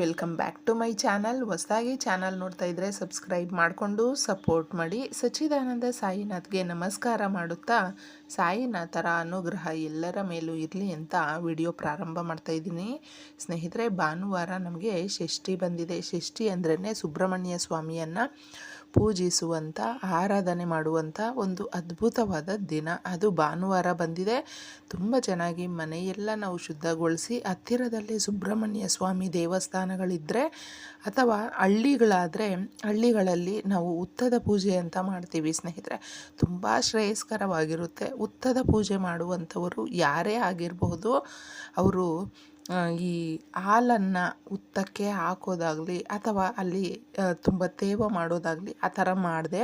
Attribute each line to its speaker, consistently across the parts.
Speaker 1: Welcome back to my channel ಹೊಸದಾಗಿ channel ನೋಡ್ತಾ ಇದ್ದರೆ ಸಬ್ಸ್ಕ್ರೈಬ್ ಮಾಡಿಕೊಂಡು ಸಪೋರ್ಟ್ ಮಾಡಿ. ಸಚ್ಚಿದಾನಂದ ಸಾಯಿನಾಥ್ಗೆ ನಮಸ್ಕಾರ ಮಾಡುತ್ತಾ, ಸಾಯಿನಾಥರ ಅನುಗ್ರಹ ಎಲ್ಲರ ಮೇಲೂ ಇರಲಿ ಅಂತ ವಿಡಿಯೋ ಪ್ರಾರಂಭ ಮಾಡ್ತಾ ಇದ್ದೀನಿ. ಸ್ನೇಹಿತರೆ, ಭಾನುವಾರ ನಮಗೆ ಷಷ್ಠಿ ಬಂದಿದೆ. ಷಷ್ಠಿ ಅಂದ್ರೇ ಸುಬ್ರಹ್ಮಣ್ಯ ಸ್ವಾಮಿಯನ್ನು ಪೂಜಿಸುವಂಥ, ಆರಾಧನೆ ಮಾಡುವಂಥ ಒಂದು ಅದ್ಭುತವಾದ ದಿನ. ಅದು ಭಾನುವಾರ ಬಂದಿದೆ. ತುಂಬ ಚೆನ್ನಾಗಿ ಮನೆಯೆಲ್ಲ ನಾವು ಶುದ್ಧಗೊಳಿಸಿ, ಹತ್ತಿರದಲ್ಲಿ ಸುಬ್ರಹ್ಮಣ್ಯ ಸ್ವಾಮಿ ದೇವಸ್ಥಾನಗಳಿದ್ದರೆ ಅಥವಾ ಹಳ್ಳಿಗಳಾದರೆ, ಹಳ್ಳಿಗಳಲ್ಲಿ ನಾವು ಉತ್ತದ ಪೂಜೆ ಅಂತ ಮಾಡ್ತೀವಿ ಸ್ನೇಹಿತರೆ. ತುಂಬ ಶ್ರೇಯಸ್ಕರವಾಗಿರುತ್ತೆ. ಉತ್ತದ ಪೂಜೆ ಮಾಡುವಂಥವರು ಯಾರೇ ಆಗಿರಬಹುದು ಅವರು ಈ ಹಾಲನ್ನು ಉತ್ತಕ್ಕೆ ಹಾಕೋದಾಗಲಿ ಅಥವಾ ಅಲ್ಲಿ ತುಂಬ ತೇವ ಮಾಡೋದಾಗಲಿ ಆ ಥರ ಮಾಡಿದೆ.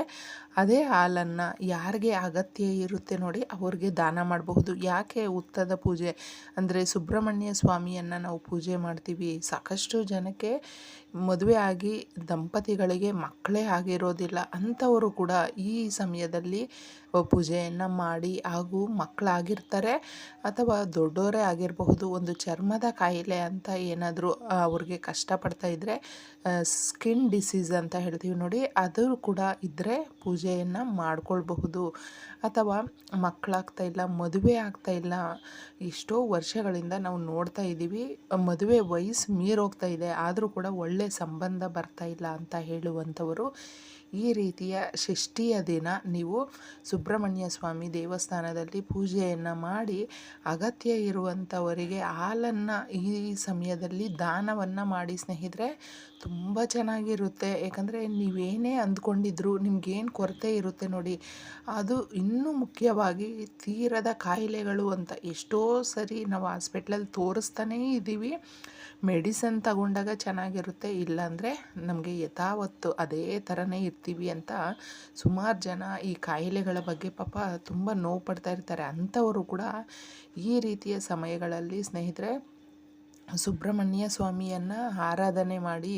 Speaker 1: ಅದೇ ಹಾಲನ್ನು ಯಾರಿಗೆ ಅಗತ್ಯ ಇರುತ್ತೆ ನೋಡಿ ಅವ್ರಿಗೆ ದಾನ ಮಾಡಬಹುದು. ಯಾಕೆ ಉತ್ತದ ಪೂಜೆ? ಅಂದರೆ ಸುಬ್ರಹ್ಮಣ್ಯ ಸ್ವಾಮಿಯನ್ನು ನಾವು ಪೂಜೆ ಮಾಡ್ತೀವಿ. ಸಾಕಷ್ಟು ಜನಕ್ಕೆ ಮದುವೆ ಆಗಿ ದಂಪತಿಗಳಿಗೆ ಮಕ್ಕಳೇ ಆಗಿರೋದಿಲ್ಲ. ಅಂಥವರು ಕೂಡ ಈ ಸಮಯದಲ್ಲಿ ಪೂಜೆಯನ್ನು ಮಾಡಿ ಹಾಗೂ ಮಕ್ಕಳಾಗಿರ್ತಾರೆ ಅಥವಾ ದೊಡ್ಡವರೇ ಆಗಿರಬಹುದು. ಒಂದು ಚರ್ಮದ ಕಾಯಿಲೆ ಅಂತ ಏನಾದರೂ ಅವ್ರಿಗೆ ಕಷ್ಟಪಡ್ತಾ ಇದ್ದರೆ ಸ್ಕಿನ್ ಡಿಸೀಸ್ ಅಂತ ಹೇಳ್ತೀವಿ ನೋಡಿ, ಅದು ಕೂಡ ಇದ್ದರೆ ಪೂಜೆಯನ್ನು ಮಾಡ್ಕೊಳ್ಬಹುದು. ಅಥವಾ ಮಕ್ಕಳಾಗ್ತಾ ಇಲ್ಲ, ಮದುವೆ ಆಗ್ತಾ ಇಲ್ಲ, ಎಷ್ಟೋ ವರ್ಷಗಳಿಂದ ನಾವು ನೋಡ್ತಾ ಇದ್ದೀವಿ, ಮದುವೆ ವಯಸ್ಸು ಮೀರೋಗ್ತಾ ಇದೆ, ಆದರೂ ಕೂಡ ಒಳ್ಳೆ ಸಂಬಂಧ ಬರ್ತಾ ಇಲ್ಲ ಅಂತ ಹೇಳುವಂಥವರು ಈ ರೀತಿಯ ಷಷ್ಠಿಯ ದಿನ ನೀವು ಸುಬ್ರಹ್ಮಣ್ಯ ಸ್ವಾಮಿ ದೇವಸ್ಥಾನದಲ್ಲಿ ಪೂಜೆಯನ್ನು ಮಾಡಿ ಅಗತ್ಯ ಇರುವಂಥವರಿಗೆ ಹಾಲನ್ನು ಈ ಸಮಯದಲ್ಲಿ ದಾನವನ್ನು ಮಾಡಿ ಸ್ನೇಹಿತರೆ, ತುಂಬ ಚೆನ್ನಾಗಿರುತ್ತೆ. ಯಾಕಂದರೆ ನೀವೇನೇ ಅಂದ್ಕೊಂಡಿದ್ರು ನಿಮಗೇನು ಕೊರತೆ ಇರುತ್ತೆ ನೋಡಿ, ಅದು ಇನ್ನೂ ಮುಖ್ಯವಾಗಿ ತೀರದ ಕಾಯಿಲೆಗಳು ಅಂತ ಎಷ್ಟೋ ಸರಿ ನಾವು ಹಾಸ್ಪಿಟ್ಲಲ್ಲಿ ತೋರಿಸ್ತಾನೇ ಇದ್ದೀವಿ. ಮೆಡಿಸನ್ ತಗೊಂಡಾಗ ಚೆನ್ನಾಗಿರುತ್ತೆ, ಇಲ್ಲಾಂದರೆ ನಮಗೆ ಯಥಾವತ್ತು ಅದೇ ಥರನೇ ಇರ್ತೀವಿ ಅಂತ ಸುಮಾರು ಜನ ಈ ಕಾಯಿಲೆಗಳ ಬಗ್ಗೆ ಪಾಪ ತುಂಬ ನೋವು ಪಡ್ತಾ ಇರ್ತಾರೆ. ಅಂಥವರು ಕೂಡ ಈ ರೀತಿಯ ಸಮಯಗಳಲ್ಲಿ ಸ್ನೇಹಿತರೆ ಸುಬ್ರಹ್ಮಣ್ಯ ಸ್ವಾಮಿಯನ್ನು ಆರಾಧನೆ ಮಾಡಿ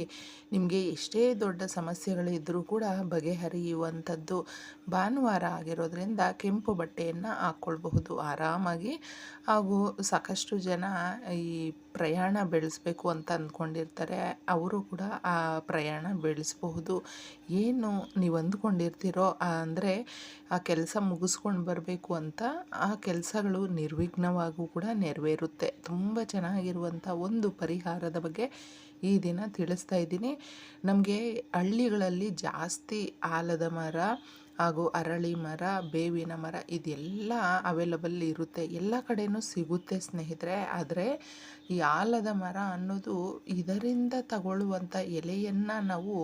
Speaker 1: ನಿಮಗೆ ಎಷ್ಟೇ ದೊಡ್ಡ ಸಮಸ್ಯೆಗಳಿದ್ದರೂ ಕೂಡ ಬಗೆಹರಿಯುವಂಥದ್ದು ಭಾನುವಾರ ಆಗಿರೋದ್ರಿಂದ ಕೆಂಪು ಬಟ್ಟೆಯನ್ನು ಹಾಕ್ಕೊಳ್ಬಹುದು ಆರಾಮಾಗಿ. ಹಾಗೂ ಸಾಕಷ್ಟು ಜನ ಈ ಪ್ರಯಾಣ ಬೆಳೆಸಬೇಕು ಅಂತ ಅಂದ್ಕೊಂಡಿರ್ತಾರೆ, ಅವರು ಕೂಡ ಆ ಪ್ರಯಾಣ ಬೆಳೆಸಬಹುದು. ಏನು ನೀವು ಅಂದ್ಕೊಂಡಿರ್ತೀರೋ ಅಂದರೆ ಆ ಕೆಲಸ ಮುಗಿಸ್ಕೊಂಡು ಬರಬೇಕು ಅಂತ ಆ ಕೆಲಸಗಳು ನಿರ್ವಿಘ್ನವಾಗೂ ಕೂಡ ನೆರವೇರುತ್ತೆ. ತುಂಬ ಚೆನ್ನಾಗಿರುವಂಥ ಒಂದು ಪರಿಹಾರದ ಬಗ್ಗೆ ಈ ದಿನ ತಿಳಿಸ್ತಾ ಇದ್ದೀನಿ. ನಮಗೆ ಹಳ್ಳಿಗಳಲ್ಲಿ ಜಾಸ್ತಿ ಆಲದ ಮರ ಹಾಗೂ ಅರಳಿ ಮರ, ಬೇವಿನ ಮರ ಇದೆಲ್ಲ ಅವೈಲಬಲ್ ಇರುತ್ತೆ. ಎಲ್ಲ ಕಡೆಯೂ ಸಿಗುತ್ತೆ ಸ್ನೇಹಿತರೆ. ಆದರೆ ಈ ಆಲದ ಮರ ಅನ್ನೋದು ಇದರಿಂದ ತಗೊಳ್ಳುವಂಥ ಎಲೆಯನ್ನು ನಾವು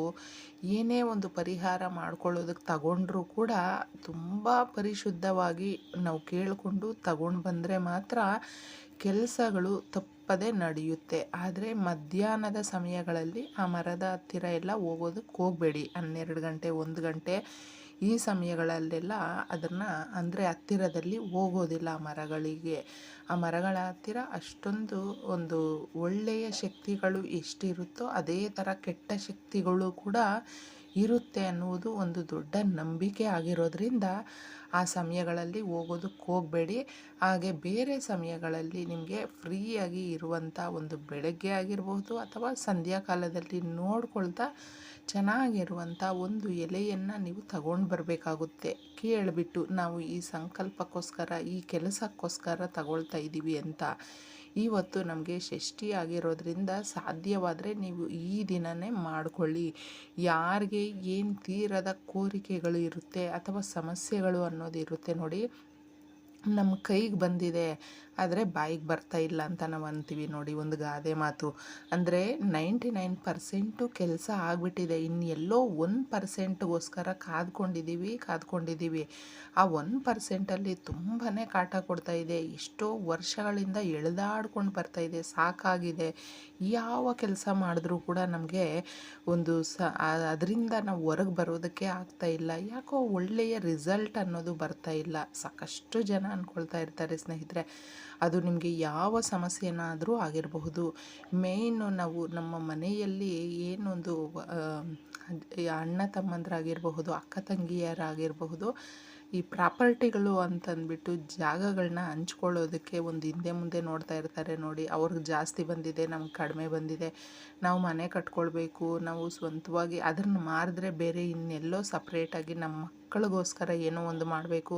Speaker 1: ಏನೇ ಒಂದು ಪರಿಹಾರ ಮಾಡ್ಕೊಳ್ಳೋದಕ್ಕೆ ತಗೊಂಡ್ರೂ ಕೂಡ ತುಂಬ ಪರಿಶುದ್ಧವಾಗಿ ನಾವು ಕೇಳಿಕೊಂಡು ತಗೊಂಡು ಬಂದರೆ ಮಾತ್ರ ಕೆಲಸಗಳು ತಪ್ಪದೇ ನಡೆಯುತ್ತೆ. ಆದರೆ ಮಧ್ಯಾಹ್ನದ ಸಮಯಗಳಲ್ಲಿ ಆ ಮರದ ಹತ್ತಿರ ಎಲ್ಲ ಹೋಗೋದಕ್ಕೆ ಹೋಗಬೇಡಿ. ಹನ್ನೆರಡು ಗಂಟೆ, ಒಂದು ಗಂಟೆ ಈ ಸಮಯಗಳಲ್ಲೆಲ್ಲ ಅದನ್ನು ಅಂದರೆ ಹತ್ತಿರದಲ್ಲಿ ಹೋಗೋದಿಲ್ಲ ಮರಗಳಿಗೆ. ಆ ಮರಗಳ ಹತ್ತಿರ ಅಷ್ಟೊಂದು ಒಂದು ಒಳ್ಳೆಯ ಶಕ್ತಿಗಳು ಎಷ್ಟಿರುತ್ತೋ ಅದೇ ಥರ ಕೆಟ್ಟ ಶಕ್ತಿಗಳು ಕೂಡ ಇರುತ್ತೆ ಅನ್ನುವುದು ಒಂದು ದೊಡ್ಡ ನಂಬಿಕೆ ಆಗಿರೋದ್ರಿಂದ ಆ ಸಮಯಗಳಲ್ಲಿ ಹೋಗೋದಕ್ಕೆ ಹೋಗಬೇಡಿ. ಹಾಗೆ ಬೇರೆ ಸಮಯಗಳಲ್ಲಿ ನಿಮಗೆ ಫ್ರೀಯಾಗಿ ಇರುವಂಥ ಒಂದು ಬೆಳಗ್ಗೆ ಆಗಿರ್ಬೋದು ಅಥವಾ ಸಂಧ್ಯಾಕಾಲದಲ್ಲಿ ನೋಡ್ಕೊಳ್ತಾ ಚೆನ್ನಾಗಿರುವಂಥ ಒಂದು ಎಲೆಯನ್ನು ನೀವು ತಗೊಂಡು ಬರಬೇಕಾಗುತ್ತೆ. ಕೇಳಿಬಿಟ್ಟು ನಾವು ಈ ಸಂಕಲ್ಪಕ್ಕೋಸ್ಕರ, ಈ ಕೆಲಸಕ್ಕೋಸ್ಕರ ತಗೊಳ್ತಾ ಇದ್ದೀವಿ ಅಂತ. ಇವತ್ತು ನಮಗೆ ಷಷ್ಠಿ ಆಗಿರೋದ್ರಿಂದ ಸಾಧ್ಯವಾದರೆ ನೀವು ಈ ದಿನನೇ ಮಾಡಿಕೊಳ್ಳಿ. ಯಾರಿಗೆ ಏನು ತೀರದ ಕೋರಿಕೆಗಳು ಇರುತ್ತೆ ಅಥವಾ ಸಮಸ್ಯೆಗಳು ಅನ್ನೋದು ಇರುತ್ತೆ ನೋಡಿ ನಮ್ಮ ಕೈಗೆ ಬಂದಿದೆ. ಆದರೆ ಬಾಯಿಗೆ ಬರ್ತಾ ಇಲ್ಲ ಅಂತ ನಾವು ಅಂತೀವಿ ನೋಡಿ ಒಂದು ಗಾದೆ ಮಾತು. ಅಂದರೆ ನೈಂಟಿ ನೈನ್ ಪರ್ಸೆಂಟು ಕೆಲಸ ಆಗಿಬಿಟ್ಟಿದೆ. ಇನ್ನು ಎಲ್ಲೋ ಒಂದು ಪರ್ಸೆಂಟ್ಗೋಸ್ಕರ ಕಾದ್ಕೊಂಡಿದ್ದೀವಿ ಕಾದ್ಕೊಂಡಿದ್ದೀವಿ ಆ ಒನ್ ಪರ್ಸೆಂಟಲ್ಲಿ ತುಂಬಾ ಕಾಟ ಕೊಡ್ತಾ ಇದೆ. ಎಷ್ಟೋ ವರ್ಷಗಳಿಂದ ಎಳೆದಾಡ್ಕೊಂಡು ಬರ್ತಾ ಇದೆ. ಸಾಕಾಗಿದೆ. ಯಾವ ಕೆಲಸ ಮಾಡಿದ್ರೂ ಕೂಡ ನಮಗೆ ಒಂದು ಸ ಅದರಿಂದ ನಾವು ಹೊರಗೆ ಬರೋದಕ್ಕೆ ಆಗ್ತಾ ಇಲ್ಲ. ಯಾಕೋ ಒಳ್ಳೆಯ ರಿಸಲ್ಟ್ ಅನ್ನೋದು ಬರ್ತಾ ಇಲ್ಲ. ಸಾಕಷ್ಟು ಜನ ಅಂದ್ಕೊಳ್ತಾ ಇರ್ತಾರೆ ಸ್ನೇಹಿತರೆ. ಅದು ನಿಮಗೆ ಯಾವ ಸಮಸ್ಯೆನಾದರೂ ಆಗಿರಬಹುದು. ಮೇಯ್ನು ನಾವು ನಮ್ಮ ಮನೆಯಲ್ಲಿ ಏನೊಂದು ಅಣ್ಣ ತಮ್ಮಂದ್ರಾಗಿರಬಹುದು, ಅಕ್ಕ ತಂಗಿಯರಾಗಿರಬಹುದು, ಈ ಪ್ರಾಪರ್ಟಿಗಳು ಅಂತಂದ್ಬಿಟ್ಟು ಜಾಗಗಳನ್ನ ಹಂಚ್ಕೊಳ್ಳೋದಕ್ಕೆ ಒಂದು ಹಿಂದೆ ಮುಂದೆ ನೋಡ್ತಾ ಇರ್ತಾರೆ ನೋಡಿ. ಅವ್ರಿಗೆ ಜಾಸ್ತಿ ಬಂದಿದೆ, ನಮ್ಗೆ ಕಡಿಮೆ ಬಂದಿದೆ. ನಾವು ಮನೆ ಕಟ್ಕೊಳ್ಬೇಕು, ನಾವು ಸ್ವಂತವಾಗಿ ಅದನ್ನು ಮಾರಿದ್ರೆ ಬೇರೆ ಇನ್ನೆಲ್ಲೋ ಸಪ್ರೇಟಾಗಿ ನಮ್ಮ ಮಕ್ಕಳಿಗೋಸ್ಕರ ಏನೋ ಒಂದು ಮಾಡಬೇಕು.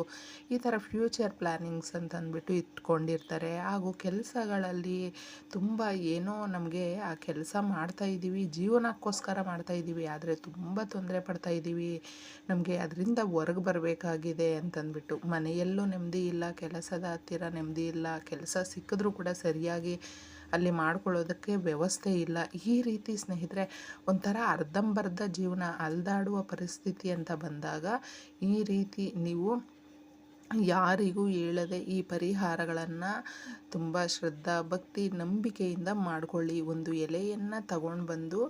Speaker 1: ಈ ಥರ ಫ್ಯೂಚರ್ ಪ್ಲ್ಯಾನಿಂಗ್ಸ್ ಅಂತ ಅಂದ್ಬಿಟ್ಟು ಇಟ್ಕೊಂಡಿರ್ತಾರೆ. ಹಾಗೂ ಕೆಲಸಗಳಲ್ಲಿ ತುಂಬ ಏನೋ ನಮಗೆ ಆ ಕೆಲಸ ಮಾಡ್ತಾ ಇದ್ದೀವಿ, ಜೀವನಕ್ಕೋಸ್ಕರ ಮಾಡ್ತಾ ಇದ್ದೀವಿ, ಆದರೆ ತುಂಬ ತೊಂದರೆ ಪಡ್ತಾ ಇದ್ದೀವಿ. ನಮಗೆ ಅದರಿಂದ ಹೊರಗೆ ಬರಬೇಕಾಗಿದೆ ಅಂತಂದ್ಬಿಟ್ಟು ಮನೆಯಲ್ಲೂ ನೆಮ್ಮದಿ ಇಲ್ಲ, ಕೆಲಸದ ಹತ್ತಿರ ನೆಮ್ಮದಿ ಇಲ್ಲ, ಕೆಲಸ ಸಿಕ್ಕಿದ್ರೂ ಕೂಡ ಸರಿಯಾಗಿ ಅಲ್ಲಿ ಮಾಡ್ಕೊಳ್ಳೋದಕ್ಕೆ ವ್ಯವಸ್ಥೆ ಇಲ್ಲ. ಈ ರೀತಿ ಸ್ನೇಹಿತರೆ, ಒಂಥರ ಅರ್ಧಂಬರ್ಧ ಜೀವನ ಅಲ್ದಾಡುವ ಪರಿಸ್ಥಿತಿ ಅಂತ ಬಂದಾಗ, ಈ ರೀತಿ ನೀವು ಯಾರಿಗೂ ಹೇಳದೆ ಈ ಪರಿಹಾರಗಳನ್ನು ತುಂಬ ಶ್ರದ್ಧಾ, ಭಕ್ತಿ, ನಂಬಿಕೆಯಿಂದ ಮಾಡಿಕೊಳ್ಳಿ. ಒಂದು ಎಲೆಯನ್ನು ತಗೊಂಡು ಬಂದು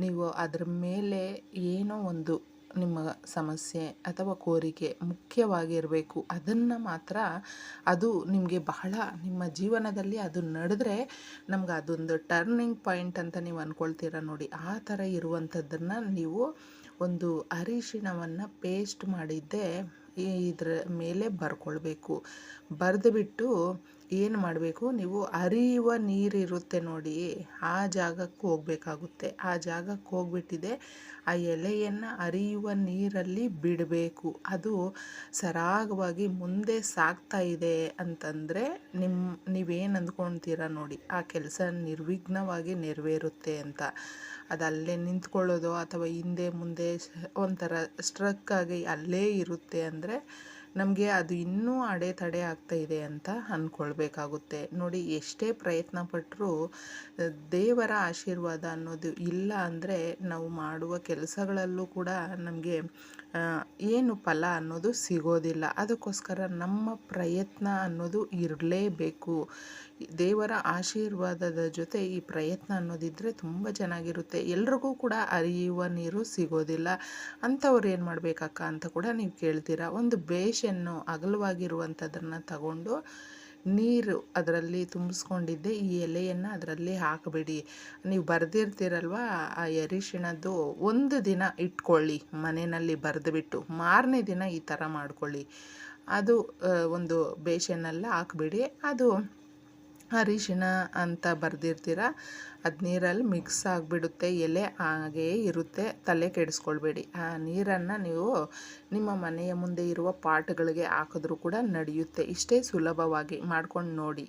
Speaker 1: ನೀವು ಅದರ ಮೇಲೆ ಏನೋ ಒಂದು ನಿಮ್ಮ ಸಮಸ್ಯೆ ಅಥವಾ ಕೋರಿಕೆ ಮುಖ್ಯವಾಗಿರಬೇಕು. ಅದನ್ನು ಮಾತ್ರ ಅದು ನಿಮಗೆ ಬಹಳ ನಿಮ್ಮ ಜೀವನದಲ್ಲಿ ಅದು ನಡೆದ್ರೆ ನಮ್ಗೆ ಅದೊಂದು ಟರ್ನಿಂಗ್ ಪಾಯಿಂಟ್ ಅಂತ ನೀವು ಅಂದ್ಕೊಳ್ತೀರ ನೋಡಿ. ಆ ಥರ ಇರುವಂಥದ್ದನ್ನು ನೀವು ಒಂದು ಅರಿಶಿಣವನ್ನು ಪೇಸ್ಟ್ ಮಾಡಿದ್ದೆ ಇದರ ಮೇಲೆ ಬರ್ಕೊಳ್ಬೇಕು. ಬರೆದುಬಿಟ್ಟು ಏನು ಮಾಡಬೇಕು? ನೀವು ಹರಿಯುವ ನೀರಿರುತ್ತೆ ನೋಡಿ, ಆ ಜಾಗಕ್ಕೆ ಹೋಗಬೇಕಾಗುತ್ತೆ. ಆ ಜಾಗಕ್ಕೆ ಹೋಗ್ಬಿಟ್ಟಿದೆ, ಆ ಎಲೆಯನ್ನು ಹರಿಯುವ ನೀರಲ್ಲಿ ಬಿಡಬೇಕು. ಅದು ಸರಾಗವಾಗಿ ಮುಂದೆ ಸಾಗ್ತಾ ಇದೆ ಅಂತಂದರೆ ನಿಮ್ಮ ನೀವೇನು ಅಂದ್ಕೊಳ್ತೀರ ನೋಡಿ, ಆ ಕೆಲಸ ನಿರ್ವಿಘ್ನವಾಗಿ ನೆರವೇರುತ್ತೆ ಅಂತ. ಅದು ಅಲ್ಲೇ ನಿಂತ್ಕೊಳ್ಳೋದು ಅಥವಾ ಹಿಂದೆ ಮುಂದೆ ಒಂಥರ ಸ್ಟ್ರಕ್ ಆಗಿ ಅಲ್ಲೇ ಇರುತ್ತೆ ಅಂದರೆ ನಮಗೆ ಅದು ಇನ್ನೂ ಅಡೆತಡೆ ಆಗ್ತಾ ಇದೆ ಅಂತ ಅಂದ್ಕೊಳ್ಬೇಕಾಗುತ್ತೆ ನೋಡಿ, ಎಷ್ಟೇ ಪ್ರಯತ್ನ ಪಟ್ಟರೂ ದೇವರ ಆಶೀರ್ವಾದ ಅನ್ನೋದು ಇಲ್ಲ ಅಂದರೆ ನಾವು ಮಾಡುವ ಕೆಲಸಗಳಲ್ಲೂ ಕೂಡ ನಮಗೆ ಏನು ಫಲ ಅನ್ನೋದು ಸಿಗೋದಿಲ್ಲ. ಅದಕ್ಕೋಸ್ಕರ ನಮ್ಮ ಪ್ರಯತ್ನ ಅನ್ನೋದು ಇರಲೇಬೇಕು. ದೇವರ ಆಶೀರ್ವಾದದ ಜೊತೆ ಈ ಪ್ರಯತ್ನ ಅನ್ನೋದಿದ್ದರೆ ತುಂಬ ಚೆನ್ನಾಗಿರುತ್ತೆ. ಎಲ್ರಿಗೂ ಕೂಡ ಅರಿಯುವ ನೀರು ಸಿಗೋದಿಲ್ಲ. ಅಂಥವ್ರು ಏನು ಮಾಡಬೇಕಕ್ಕ ಅಂತ ಕೂಡ ನೀವು ಕೇಳ್ತೀರಾ? ಒಂದು ಬೇಷನ್ನು ಅಗಲವಾಗಿರುವಂಥದ್ದನ್ನು ತಗೊಂಡು ನೀರು ಅದರಲ್ಲಿ ತುಂಬಿಸ್ಕೊಂಡಿದ್ದೆ, ಈ ಎಲೆಯನ್ನು ಅದರಲ್ಲಿ ಹಾಕಬೇಡಿ. ನೀವು ಬರೆದಿರ್ತೀರಲ್ವ? ಆ ಅರಿಶಿಣದ್ದು ಒಂದು ದಿನ ಇಟ್ಕೊಳ್ಳಿ, ಮನೆಯಲ್ಲಿ ಬರೆದುಬಿಟ್ಟು. ಮಾರನೇ ದಿನ ಈ ಥರ ಮಾಡ್ಕೊಳ್ಳಿ. ಅದು ಒಂದು ಬೇಷನ್ನೆಲ್ಲ ಹಾಕ್ಬಿಡಿ. ಅದು ಅರಿಶಿಣ ಅಂತ ಬರೆದಿರ್ತೀರ, ಅದು ನೀರಲ್ಲಿ ಮಿಕ್ಸ್ ಆಗಿಬಿಡುತ್ತೆ, ಎಲೆ ಹಾಗೆಯೇ ಇರುತ್ತೆ. ತಲೆ ಕೆಡಿಸ್ಕೊಳ್ಬೇಡಿ. ಆ ನೀರನ್ನು ನೀವು ನಿಮ್ಮ ಮನೆಯ ಮುಂದೆ ಇರುವ ಪಾಟ್ಗಳಿಗೆ ಹಾಕಿದ್ರೂ ಕೂಡ ನಡೆಯುತ್ತೆ. ಇಷ್ಟೇ ಸುಲಭವಾಗಿ ಮಾಡ್ಕೊಂಡು ನೋಡಿ.